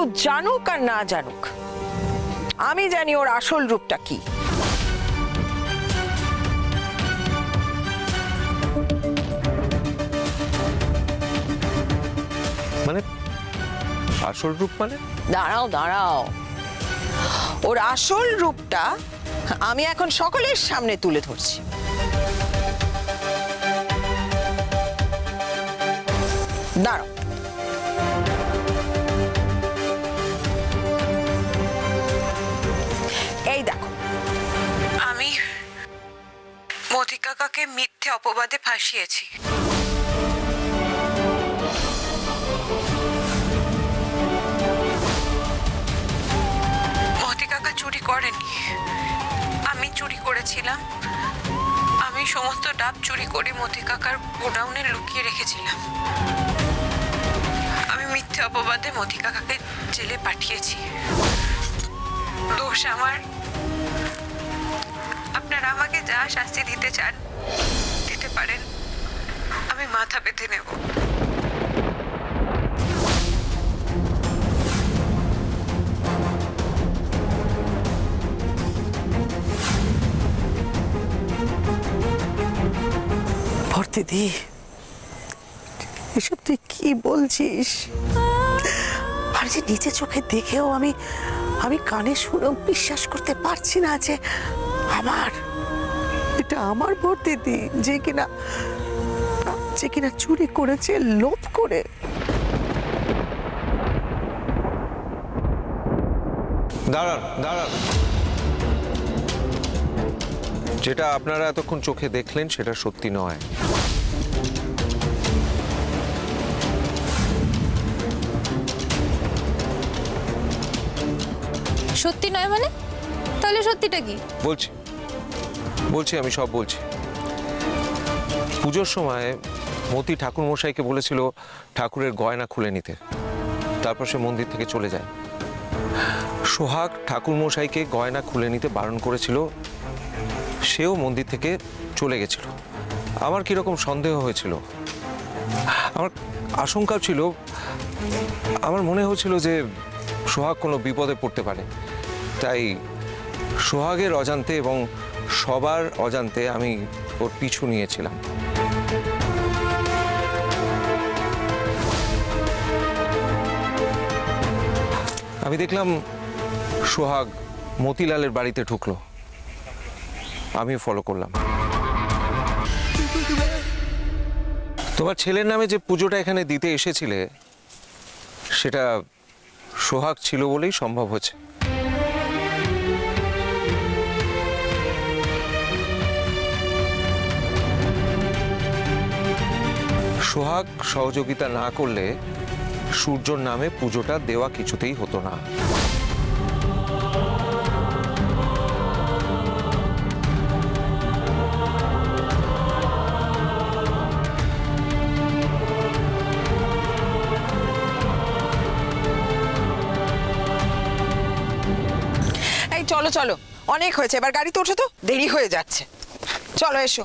কেউ জানুক আর না জানুক। আমি জানি ওর আসল রূপটা কি। মানে আসল রূপ মানে? দাঁড়াও দাঁড়াও। ওর আসল রূপটা আমি এখন সকলের সামনে তুলে ধরছি। দাঁড়াও। কাকাকে মিথ্যে অপবাদে ফাঁসিয়েছি। মোদি কাকা চুরি করেনি। আমি চুরি করেছিলাম। আমি সমস্ত ডাব চুরি করে মোদি কাকার গোডাউনে লুকিয়ে রেখেছিলাম। আমি মিথ্যে অপবাদে মোদি কাকাকে জেলে পাঠিয়েছি। দোষ আমার। যা শাস্তি দিতে চান, দিতে পারেন। আমি মাথা পেতে নেব। ভর্তিদি, এসব তুই কি বলছিস? আর যে নিজে চোখে দেখেও আমি আমি কানে শুনেও বিশ্বাস করতে পারছি না যে আমার এটা আমার ভর্তিদি যে কিনা যে কিনা চুরি করেছে লোভ করে। দাঁড়ান দাঁড়ান। যেটা আপনারা এতক্ষণ চোখে দেখলেন সেটা সত্যি নয়। সত্যি নয় মানে? তাহলে সত্যিটা কি? বলছি। বলছি, আমি সব বলছি। পুজোর সময় মতি ঠাকুর মশাইকে বলেছিল ঠাকুরের গয়না খুলে নিতে। তারপর সে মন্দির থেকে চলে যায়। সোহাগ ঠাকুর মশাইকে গয়না খুলে নিতে বারণ করেছিল। সেও মন্দির থেকে চলে গেছিল। আমার কীরকম সন্দেহ হয়েছিল? আমার আশঙ্কাও ছিল, আমার মনে হচ্ছিল যে সোহাগ কোনো বিপদে পড়তে পারে। তাই সোহাগের অজান্তে এবং সবার অজান্তে আমি ওর পিছু নিয়েছিলাম। আমি দেখলাম সোহাগ মতিলালের বাড়িতে ঢুকলো। আমি ফলো করলাম। তোমার ছেলের নামে যে পুজোটা এখানে দিতে এসেছিলে, সেটা সোহাগ ছিল বলেই সম্ভব হচ্ছে। সোহাগ সহযোগিতা না করলে সূর্যর নামে পুজোটা দেওয়া কিছুতেই হতো না। চলো চলো। অনেক হয়েছে, এবার গাড়িতে ওঠো তো। দেরি হয়ে যাচ্ছে। চলো, এসো।